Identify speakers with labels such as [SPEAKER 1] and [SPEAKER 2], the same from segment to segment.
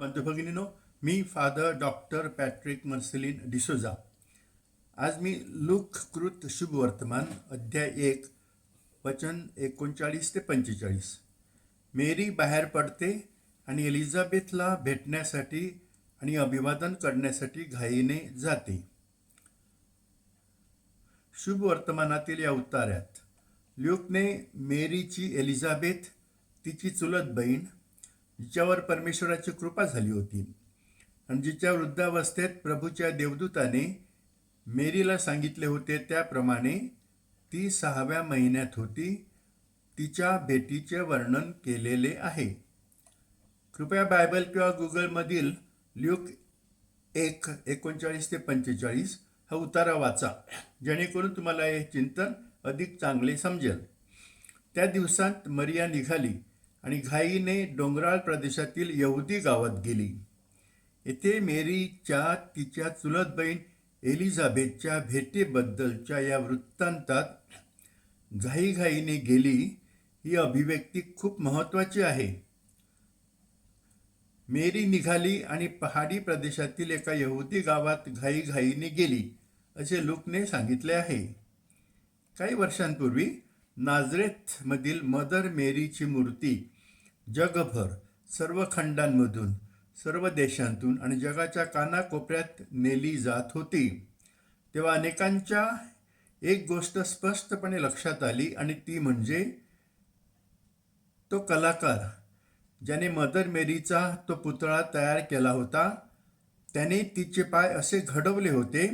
[SPEAKER 1] बंधुभगिनीनो मी father doctor Patrick Marcelin D'Souza आज मी look कृत शुभवर्तमान अध्याय एक वचन एकोणचाळीस ते पंचेचाळीस. मेरी बाहेर पडते आणि एलिझाबेथला भेटण्यासाठी आणि अभिवादन करण्यासाठी घाईने जाते. शुभ वर्तमानातील या उतार्यात ल्यूकने मेरीची एलिझाबेथ तिची चुलत बहीण जिच्यावर परमेश्वराची कृपा झाली होती. आणि जिच्या वृद्धावस्थेत प्रभूच्या देवदूताने मेरीला सांगितले होते त्याप्रमाणे ती सहाव्या महिन्यात होती. तिच्या भेटीचे वर्णन केलेले आहे. कृपया बायबल किंवा गुगलमधील ल्यूक एक एकोणचाळीस ते पंचेचाळीस हा उतारा वाचा जेणेकरून तुम्हाला हे चिंतन अधिक चांगले समजेल. त्या दिवसात मरिया निघाली. आणि घाईने डोंगराळ प्रदेशातील यहुदी गावात गेली. येथे मेरीच्या तिच्या चुलत बहीण एलिझाबेथच्या भेटीबद्दलच्या या वृत्तांतात घाईघाईने गेली ही अभिव्यक्ती खूप महत्त्वाची आहे. मेरी निघाली आणि पहाडी प्रदेशातील एका यहुदी गावात घाईघाईने गेली असे लुकने सांगितले आहे. काही वर्षांपूर्वी नाझरेथमधील मदर मेरीची मूर्ती जगभर सर्व खंडांमधून सर्व देशांतून आणि जगाच्या कानाकोपऱ्यात नेली जात होती. तेव्हा अनेकांच्या एक गोष्ट स्पष्टपणे लक्षात आली आणि ती म्हणजे तो कलाकार ज्याने मदर मेरीचा तो पुतळा तयार केला होता त्याने तिचे पाय असे घडवले होते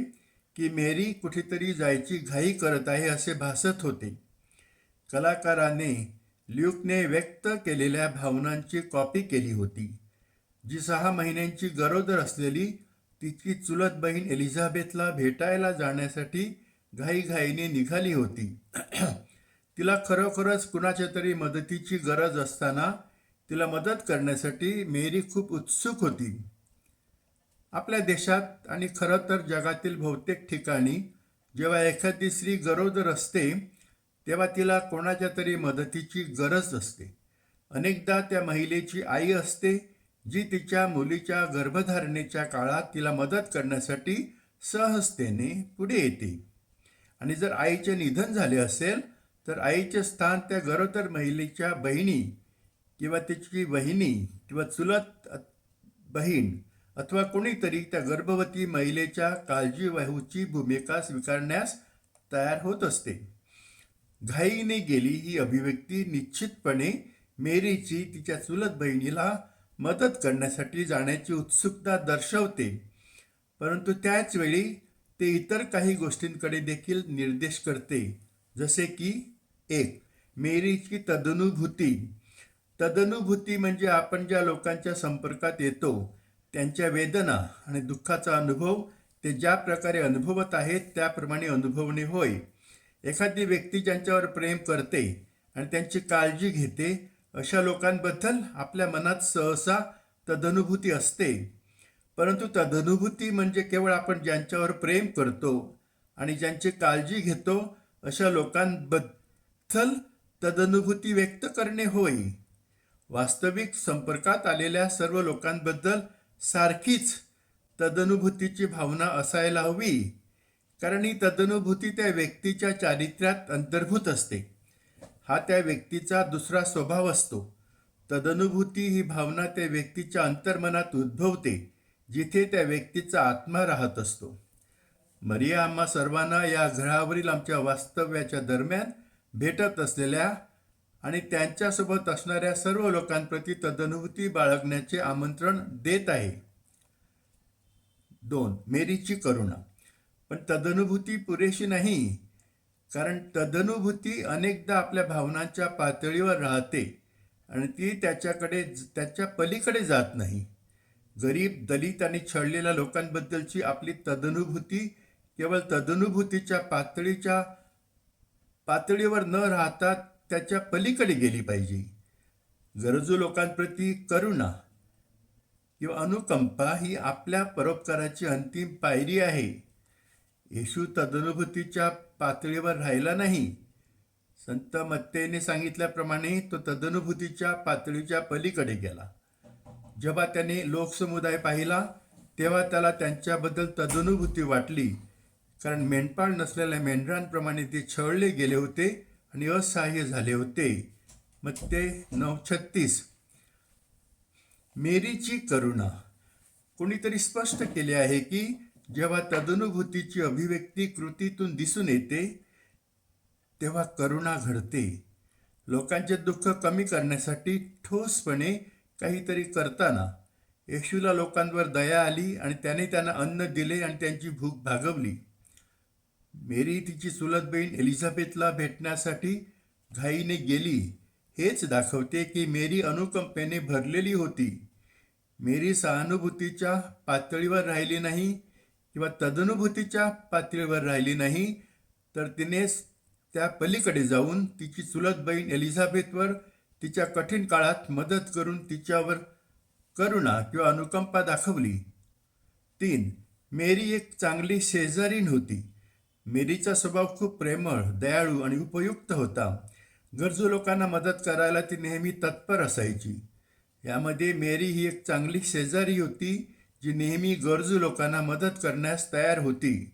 [SPEAKER 1] की मेरी कुठेतरी जायची घाई करत आहे असे भासत होते. कलाकाराने ल्यूकने व्यक्त केलेल्या भावनांची कॉपी केली होती. जी सहा महिन्यांची गरोदर असलेली तिची चुलत बहीण एलिझाबेथला भेटायला जाण्यासाठी घाईघाईने निघाली होती. तिला खरोखरच कुणाच्या तरी मदतीची गरज असताना तिला मदत करण्यासाठी मेरी खूप उत्सुक होती. आपल्या देशात आणि खरं तर जगातील बहुतेक ठिकाणी जेव्हा एखादी स्त्री गरोदर असते तेव्हा तिला कोणाच्या तरी मदतीची गरज असते. अनेकदा त्या महिलेची आई असते जी तिच्या मुलीच्या गर्भधारणेच्या काळात तिला मदत करण्यासाठी सहजतेने पुढे येते. आणि जर आईचे निधन झाले असेल तर आईचे स्थान त्या गरोदर महिलेच्या बहिणी किंवा तिची बहिणी किंवा चुलत बहीण अथवा कोणीतरी त्या गर्भवती महिलेच्या काळजीवाहूची भूमिका स्वीकारण्यास तयार होत असते. घाईने गेली ही अभिव्यक्ती निश्चितपणे मेरीची तिच्या चुलत बहिणीला मदत करण्यासाठी जाण्याची उत्सुकता दर्शवते. परंतु त्याच वेळी ते इतर काही गोष्टींकडे देखील निर्देश करते. जसे की एक मेरीची तदनुभूती. तदनुभूती म्हणजे आपण ज्या लोकांच्या संपर्कात येतो त्यांच्या वेदना आणि दुःखाचा अनुभव ते ज्या प्रकारे अनुभवत आहेत त्याप्रमाणे अनुभवणे होय. एखादी व्यक्ती ज्यांच्यावर प्रेम करते आणि त्यांची काळजी घेते अशा लोकांबद्दल आपल्या मनात सहसा तदनुभूती असते. परंतु तदनुभूती म्हणजे केवळ आपण ज्यांच्यावर प्रेम करतो आणि ज्यांची काळजी घेतो अशा लोकांबद्दल तदनुभूती व्यक्त करणे होय. वास्तविक संपर्कात आलेल्या सर्व लोकांबद्दल सारखीच तदनुभूतीची भावना असायला हवी. कारण ही तदनुभूती त्या व्यक्तीच्या चारित्र्यात अंतर्भूत असते. हा त्या व्यक्तीचा दुसरा स्वभाव असतो. तदनुभूती ही भावना त्या व्यक्तीच्या अंतर्मनात उद्भवते जिथे त्या व्यक्तीचा आत्मा राहत असतो. मरिया आम्हा सर्वांना या ग्रहावरील आमच्या वास्तव्याच्या दरम्यान भेटत असलेल्या आणि त्यांच्यासोबत असणाऱ्या सर्व लोकांप्रती तदनुभूती बाळगण्याचे आमंत्रण देत आहे. दोन मेरीची करुणा. पण तदनुभूती पुरेशी नाही. कारण तदनुभूती अनेकदा आपल्या भावनांच्या पातळीवर राहते आणि ती त्याच्याकडे त्याच्या पलीकडे जात नाही. गरीब दलित आणि छळलेल्या लोकांबद्दलची आपली तदनुभूती केवळ तदनुभूतीच्या पातळीच्या पातळीवर न राहता त्याच्या पलीकडे गेली पाहिजे. गरजू लोकांप्रती करुणा किंवा अनुकंपा ही आपल्या परोपकाराची अंतिम पायरी आहे. येशू तदनुभूतीच्या पातळीवर राहिला नाही. संत मत्तेने सांगितल्याप्रमाणे तो तदनुभूतीच्या पातळीच्या पलीकडे गेला. जेव्हा त्याने लोकसमुदाय पाहिला तेव्हा त्याला त्यांच्याबद्दल तदनुभूती वाटली. कारण मेंढपाळ नसलेल्या मेंढरांप्रमाणे ते छळले गेले होते आणि असहाय्य झाले होते. मग ते नऊ छत्तीस. मेरीची करुणा. कोणीतरी स्पष्ट केले आहे की जेव्हा तदनुभूतीची अभिव्यक्ती कृतीतून दिसून येते तेव्हा करुणा घडते. लोकांचे दुःख कमी करण्यासाठी ठोसपणे काहीतरी करताना येशूला लोकांवर दया आली आणि त्याने त्यांना अन्न दिले आणि त्यांची भूक भागवली. मेरी तिची चुलत बहीण एलिझाबेथला भेटण्यासाठी घाईने गेली. हेच दाखवते की मेरी अनुकंपेने भरलेली होती. मेरी सहानुभूतीच्या पातळीवर राहिली नाही. किंवा तदनुभूतीच्या पातळीवर राहिली नाही तर तिने त्या पलीकडे जाऊन तिची चुलत बहीण एलिझाबेथवर तिच्या कठीण काळात मदत करून तिच्यावर करुणा किंवा अनुकंपा दाखवली. तीन मेरी एक चांगली शेजारीण होती. मेरीचा स्वभाव खूप प्रेमळ दयाळू आणि उपयुक्त होता. गरजू लोकांना मदत करायला ती नेहमी तत्पर असायची. यामध्ये मेरी ही एक चांगली शेजारी होती जी नेहमी गरजू लोकांना मदत करण्यास तयार होती.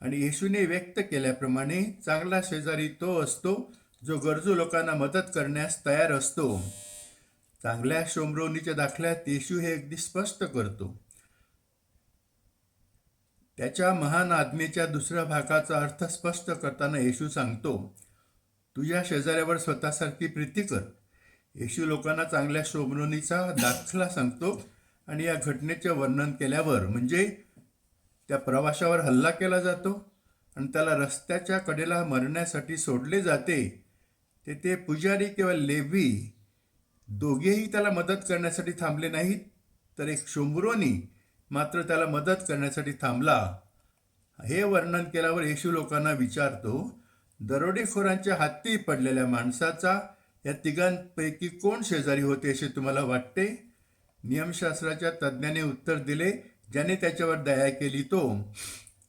[SPEAKER 1] आणि येशूने व्यक्त केल्याप्रमाणे चांगला शेजारी तो असतो जो गरजू लोकांना मदत करण्यास तयार असतो. चांगल्या शोमरोनीच्या दाखल्यात येशू हे अगदी स्पष्ट करतो. त्याच्या महान आज्ञेच्या दुसऱ्या भागाचा अर्थ स्पष्ट करताना येशू सांगतो तुझ्या शेजाऱ्यावर स्वतःसारखी प्रीती कर. येशू लोकांना चांगल्या शोभरोनीचा दाखला सांगतो आणि या घटनेचे वर्णन केल्यावर म्हणजे त्या प्रवाशावर हल्ला केला जातो आणि त्याला रस्त्याच्या कडेला मरण्यासाठी सोडले जाते तेथे पुजारी किंवा लेवी दोघेही त्याला मदत करण्यासाठी थांबले नाहीत. तर एक शोंबरोनी मात्र त्याला मदत करण्यासाठी थांबला. हे वर्णन केल्यावर येशू लोकांना विचारतो दरोडेखोरांच्या हाती पडलेल्या माणसाचा या तिघांपैकी कोण शेजारी होते असे तुम्हाला वाटते? नियमशास्त्राच्या तज्ज्ञाने उत्तर दिले ज्याने त्याच्यावर दया केली तो.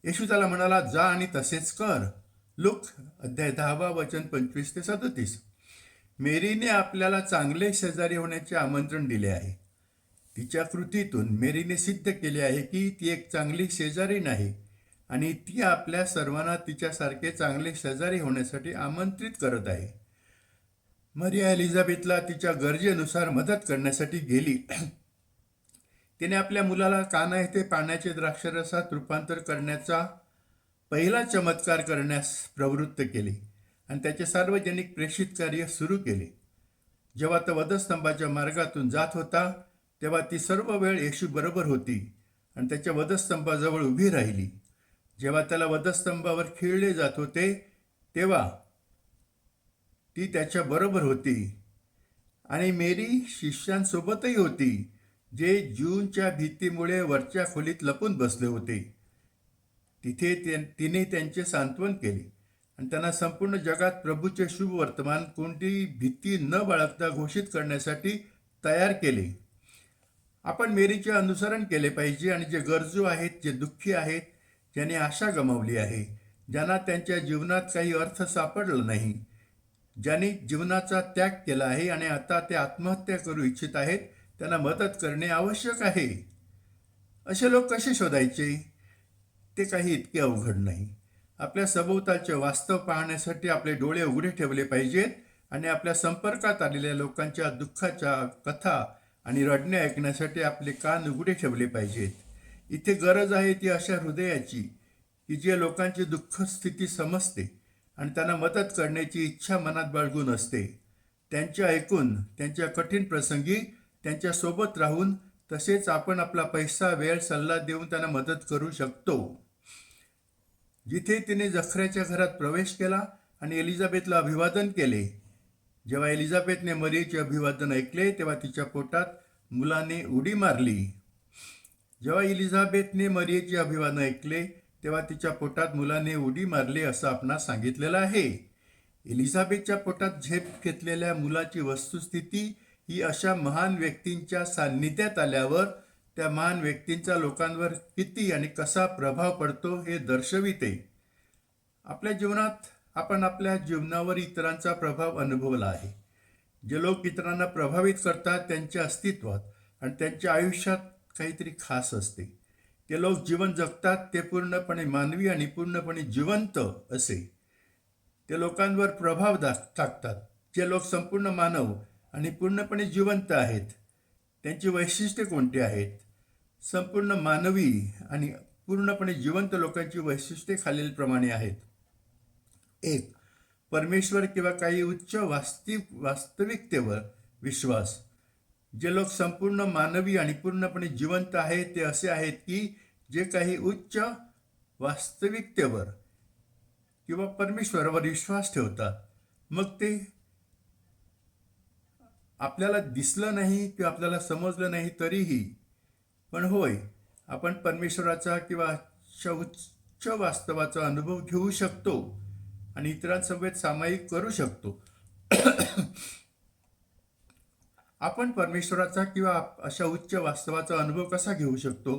[SPEAKER 1] येशू त्याला म्हणाला जा आणि तसेच कर. लुक अध्याय दहावा वचन पंचवीस ते सदतीस. मेरीने आपल्याला चांगले शेजारी होण्याचे आमंत्रण दिले आहे. तिच्या कृतीतून मेरीने सिद्ध केले आहे की ती एक चांगली शेजारी नाही आणि ती आपल्या सर्वांना तिच्यासारखे चांगले शेजारी होण्यासाठी आमंत्रित करत आहे. मरिया एलिझाबेथला तिच्या गरजेनुसार मदत करण्यासाठी गेली. तिने आपल्या मुलाला काना येथे पाण्याचे द्राक्षरसात रूपांतर करण्याचा पहिला चमत्कार करण्यास प्रवृत्त केले आणि त्याचे सार्वजनिक प्रेषित कार्य सुरू केले. जेव्हा तो वधस्तंभाच्या मार्गातून जात होता तेव्हा ती सर्व वेळ येशू बरोबर होती आणि त्याच्या वधस्तंभाजवळ उभी राहिली. जेव्हा त्याला वधस्तंभावर खिळले जात होते तेव्हा ती त्याच्या बरोबर होती आणि मेरी शिष्यांसोबतही होती. जे जूनच्या भीतीमुळे वरच्या खोलीत लपून बसले होते. तिथे ते तिने त्यांचे सांत्वन केले. आणि त्यांना संपूर्ण जगात प्रभूचे शुभ वर्तमान कोणतीही भीती न बाळगता घोषित करण्यासाठी तयार केले. आपण मेरीचे अनुसरण केले पाहिजे आणि जे गरजू आहेत जे दुःखी आहेत ज्यांनी आशा गमावली आहे ज्यांना त्यांच्या जीवनात काही अर्थ सापडला नाही ज्यांनी जीवनाचा त्याग केला आहे आणि आता ते आत्महत्या करू इच्छित आहेत त्यांना मदत करणे आवश्यक आहे. असे लोक कसे शोधायचे? ते काही इतके अवघड नाही. आपल्या सभोवतालचे वास्तव पाहण्यासाठी आपले डोळे उघडे ठेवले पाहिजेत आणि आपल्या संपर्कात आलेल्या लोकांच्या दुःखाच्या कथा आणि रडणे ऐकण्यासाठी आपले कान उघडे ठेवले पाहिजेत. इथे गरज आहे ती अशा हृदयाची की जे लोकांची दुःख स्थिती समजते आणि त्यांना मदत करण्याची इच्छा मनात बाळगून असते. त्यांच्या ऐकून त्यांच्या कठीण प्रसंगी त्यांच्यासोबत राहून तसेच आपण आपला पैसा वेळ सल्ला देऊन त्यांना मदत करू शकतो. जिथे तिने जखऱ्याच्या घरात प्रवेश केला आणि एलिझाबेथला अभिवादन केले. जेव्हा एलिझाबेथने मरियेचे अभिवादन ऐकले तेव्हा तिच्या पोटात मुलाने उडी मारली. जेव्हा एलिझाबेथने मरियेचे अभिवादन ऐकले तेव्हा तिच्या पोटात मुलाने उडी मारली असं आपणास सांगितलेलं आहे. एलिझाबेथच्या पोटात झेप घेतलेल्या मुलाची वस्तुस्थिती ही अशा महान व्यक्तींच्या सान्निध्यात आल्यावर त्या महान व्यक्तींचा लोकांवर किती आणि कसा प्रभाव पडतो हे दर्शविते. आपल्या जीवनात आपण आपल्या जीवनावर इतरांचा प्रभाव अनुभवला आहे. जे लोक इतरांना प्रभावित करतात त्यांच्या अस्तित्वात आणि त्यांच्या आयुष्यात काहीतरी खास असते. ते लोक जीवन जगतात ते पूर्णपणे मानवी आणि पूर्णपणे जिवंत असे. ते लोकांवर प्रभाव दा टाकतात. जे लोक संपूर्ण मानव आणि पूर्णपणे जिवंत आहेत. त्यांची वैशिष्ट्ये कोणती आहेत? संपूर्ण मानवी आणि पूर्णपणे जिवंत लोकांची वैशिष्ट्ये खालीलप्रमाणे आहेत. एक परमेश्वर किंवा काही उच्च वास्तविक वास्तविकतेवर विश्वास. जे लोक संपूर्ण मानवी आणि पूर्णपणे जिवंत आहेत ते असे आहेत की जे काही उच्च वास्तविकतेवर किंवा परमेश्वरावर विश्वास ठेवतात. मग ते आपल्याला दिसलं नाही किंवा आपल्याला समजलं नाही तरीही पण होय आपण परमेश्वराचा किंवा उच्च वास्तवाचा अनुभव घेऊ शकतो आणि इतरांसमवेत सामायिक करू शकतो. आपण परमेश्वराचा किंवा अशा उच्च वास्तवाचा अनुभव कसा घेऊ शकतो?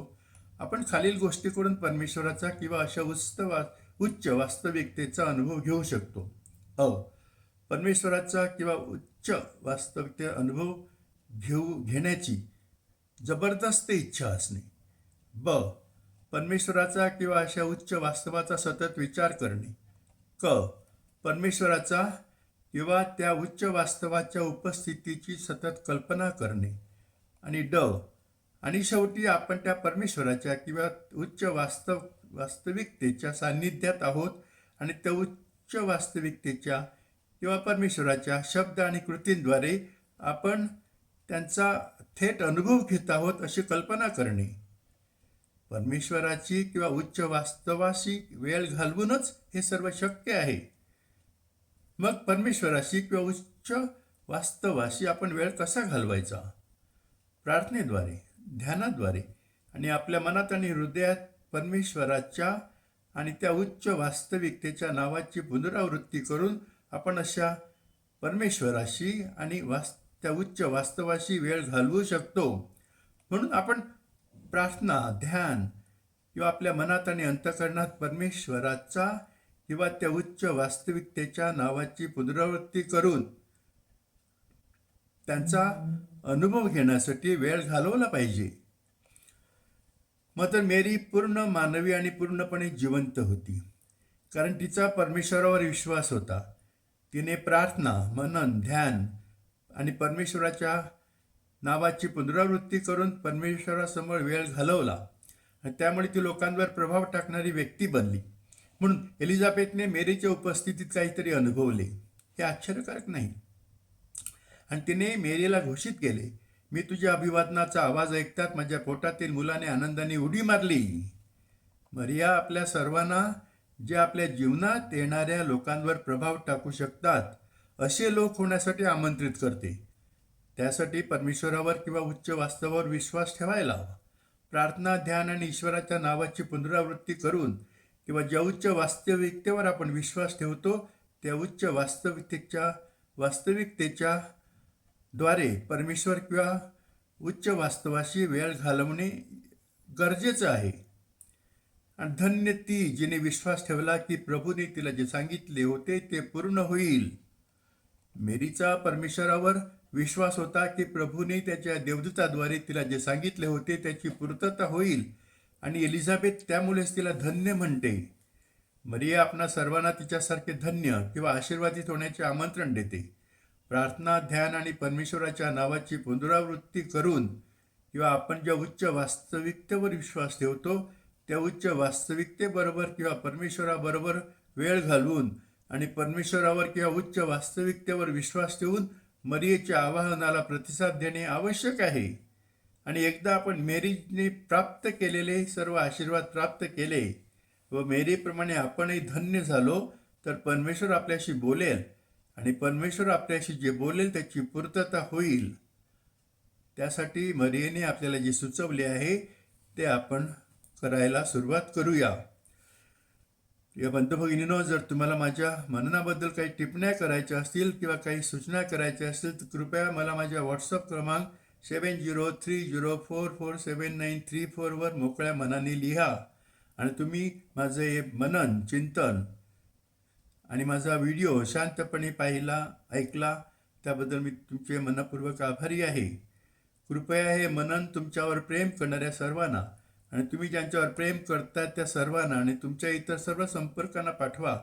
[SPEAKER 1] आपण खालील गोष्टीकडून परमेश्वराचा किंवा अशा उच्च वा उच्च वास्तविकतेचा अनुभव घेऊ शकतो. अ परमेश्वराचा किंवा उच्च वास्तविकते अनुभव घेऊ घेण्याची जबरदस्त इच्छा असणे. ब. परमेश्वराचा किंवा अशा उच्च वास्तवाचा सतत विचार करणे. क. परमेश्वराचा किंवा त्या उच्च वास्तवाच्या उपस्थितीची सतत कल्पना करणे. आणि ड. आणि शेवटी आपण त्या परमेश्वराच्या किंवा उच्च वास्तव वास्तविकतेच्या सान्निध्यात आहोत आणि त्या उच्च वास्तविकतेच्या किंवा परमेश्वराच्या शब्द आणि कृतींद्वारे आपण त्यांचा थेट अनुभव घेत आहोत अशी कल्पना करणे. परमेश्वराची किंवा उच्च वास्तवाशी वेळ घालवूनच हे सर्व शक्य आहे. मग परमेश्वराशी किंवा उच्च वास्तवाशी आपण वेळ कसा घालवायचा? प्रार्थनेद्वारे ध्यानाद्वारे आणि आपल्या मनात आणि हृदयात परमेश्वराच्या आणि त्या उच्च वास्तविकतेच्या नावाची पुनरावृत्ती करून आपण अशा परमेश्वराशी आणि वास त्या उच्च वास्तवाशी वेळ घालवू शकतो. म्हणून आपण प्रार्थना ध्यान किंवा आपल्या मनात आणि अंतकरणात परमेश्वराचा किंवा त्या उच्च वास्तविकतेच्या नावाची पुनरावृत्ती करून त्यांचा अनुभव घेण्यासाठी वेळ घालवला पाहिजे. मात्र मेरी पूर्ण मानवी आणि पूर्णपणे जिवंत होती. कारण तिचा परमेश्वरावर विश्वास होता. तिने प्रार्थना मनन ध्यान आणि परमेश्वराच्या नावाची पुनरावृत्ती करून परमेश्वरासमोर वेळ घालवला. आणि त्यामुळे ती लोकांवर प्रभाव टाकणारी व्यक्ती बनली. म्हणून एलिझाबेथने मेरीच्या उपस्थितीत काहीतरी अनुभवले. हे आश्चर्यकारक नाही. आणि तिने मेरीला घोषित केले मी तुझ्या अभिवादनाचा आवाज ऐकतात माझ्या पोटातील मुलाने आनंदाने उडी मारली. मरिया आपल्या सर्वांना जे आपल्या जीवनात येणाऱ्या लोकांवर प्रभाव टाकू शकतात असे लोक होण्यासाठी आमंत्रित करते. त्यासाठी परमेश्वरावर किंवा उच्च वास्तवावर विश्वास ठेवायला हवा. प्रार्थना ध्यान आणि ईश्वराच्या नावाची पुनरावृत्ती करून किंवा ज्या उच्च वास्तविकतेवर आपण विश्वास ठेवतो त्या उच्च वास्तविकतेच्या वास्तविकतेच्या द्वारे परमेश्वर किंवा उच्च वास्तवाशी वेळ घालवणे गरजेचं आहे. धन्य ती जिने विश्वास ठेवला की प्रभूने तिला जे सांगितले होते ते पूर्ण होईल. मेरीचा परमेश्वरावर विश्वास होता की प्रभूने त्याच्या देवदूताद्वारे तिला जे सांगितले होते त्याची पूर्तता होईल आणि एलिझाबेथ त्यामुळेच तिला धन्य म्हणते. मरिया आपणा सर्वांना तिच्यासारखे धन्य किंवा आशीर्वादित होण्याचे आमंत्रण देते. प्रार्थना ध्यान आणि परमेश्वराच्या नावाची पुनरावृत्ती करून किंवा आपण ज्या उच्च वास्तविकतेवर विश्वास ठेवतो त्या उच्च वास्तविकतेबरोबर किंवा परमेश्वराबरोबर वेळ घालवून आणि परमेश्वरावर किंवा उच्च वास्तविकतेवर विश्वास ठेवून मरियेच्या आवाहनाला प्रतिसाद देणे आवश्यक आहे. आणि एकदा आपण मेरीने प्राप्त केलेले सर्व आशीर्वाद प्राप्त केले व मेरीप्रमाणे आपणही धन्य झालो तर परमेश्वर आपल्याशी बोलेल आणि परमेश्वर आपल्याशी जे बोलेल त्याची पूर्तता होईल. त्यासाठी मरियेने आपल्याला जे सुचवले आहे ते आपण करायला सुरुवात करूया. या बंधुभगिनीनो जर तुम्हाला माझ्या मननाबद्दल काही टिप्पण्या करायच्या असतील किंवा काही सूचना करायच्या असतील तर कृपया मला माझ्या व्हॉट्सअप क्रमांक seven zero three zero four four seven nine three फोरवर मोकळ्या मनाने लिहा. आणि तुम्ही माझं हे मनन चिंतन आणि माझा व्हिडिओ शांतपणे पाहिला ऐकला त्याबद्दल मी तुमचे मनपूर्वक आभारी आहे. कृपया हे मनन तुमच्यावर प्रेम करणाऱ्या सर्वांना आणि तुम्ही ज्यांच्यावर प्रेम करता त्या सर्वांना आणि तुमच्या इतर सर्व संपर्कांना पाठवा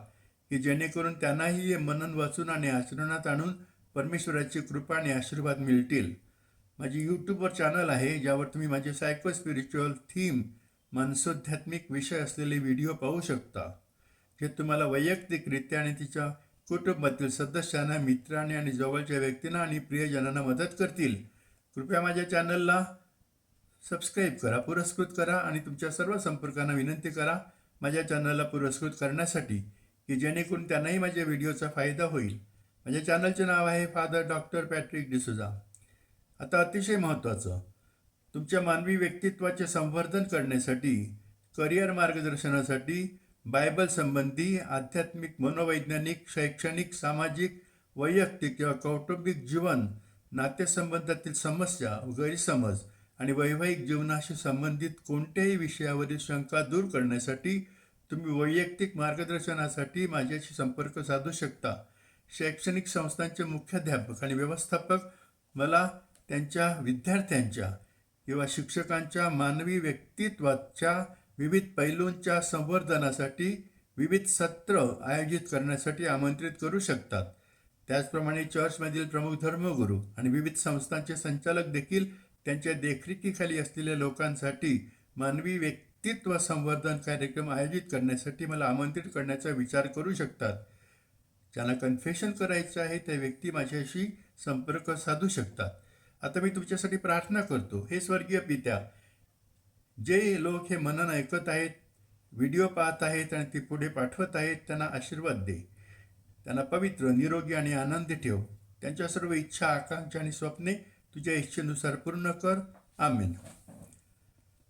[SPEAKER 1] की जेणेकरून त्यांनाही हे मनन वाचून आणि आचरणात आणून परमेश्वराची कृपा आणि आशीर्वाद मिळतील. माझी यूट्यूबवर चॅनल आहे ज्यावर तुम्ही माझे सायको स्पिरिच्युअल थीम मानसोध्यात्मिक विषय असलेले व्हिडिओ पाहू शकता. जे तुम्हाला वैयक्तिकरित्या आणि तिच्या कुटुंबातील सदस्यांना मित्रांनी आणि जवळच्या व्यक्तींना आणि प्रियजनांना मदत करतील. कृपया माझ्या चॅनलला सबस्क्राईब करा पुरस्कृत करा आणि तुमच्या सर्व संपर्कांना विनंती करा माझ्या चॅनलला पुरस्कृत करण्यासाठी की जेणेकरून त्यांनाही माझ्या व्हिडिओचा फायदा होईल. माझ्या चॅनलचे नाव आहे फादर डॉक्टर पॅट्रिक डिसुजा आता अतिशय महत्त्वाचं तुमच्या मानवी व्यक्तित्वाचे संवर्धन करण्यासाठी करिअर मार्गदर्शनासाठी बायबल संबंधी आध्यात्मिक मनोवैज्ञानिक शैक्षणिक सामाजिक वैयक्तिक किंवा कौटुंबिक जीवन नातेसंबंधातील समस्या गैरसमज आणि वैवाहिक जीवनाशी संबंधित कोणत्याही विषयावरील शंका दूर करण्यासाठी तुम्ही वैयक्तिक मार्गदर्शनासाठी माझ्याशी संपर्क साधू शकता. शैक्षणिक संस्थांचे मुख्याध्यापक आणि व्यवस्थापक मला त्यांच्या विद्यार्थ्यांच्या किंवा शिक्षकांच्या मानवी व्यक्तित्वाच्या विविध पैलूंच्या संवर्धनासाठी विविध सत्र आयोजित करण्यासाठी आमंत्रित करू शकतात. त्याचप्रमाणे चर्चमधील प्रमुख धर्मगुरू आणि विविध संस्थांचे संचालक देखील त्यांच्या देखरेखीखाली असलेल्या लोकांसाठी मानवी व्यक्तित्व संवर्धन कार्यक्रम आयोजित करण्यासाठी मला आमंत्रित करण्याचा विचार करू शकतात. ज्यांना कन्फेशन करायचं आहे त्या व्यक्ती माझ्याशी संपर्क साधू शकतात. आता मी तुमच्यासाठी प्रार्थना करतो. हे स्वर्गीय पित्या जे लोक हे मनन ऐकत आहेत व्हिडिओ पाहत आहेत आणि ते पुढे पाठवत आहेत त्यांना आशीर्वाद दे. त्यांना पवित्र निरोगी आणि आनंदी ठेव. त्यांच्या सर्व इच्छा आकांक्षा आणि स्वप्ने तुझ्या इच्छेनुसार पूर्ण कर. आमेन.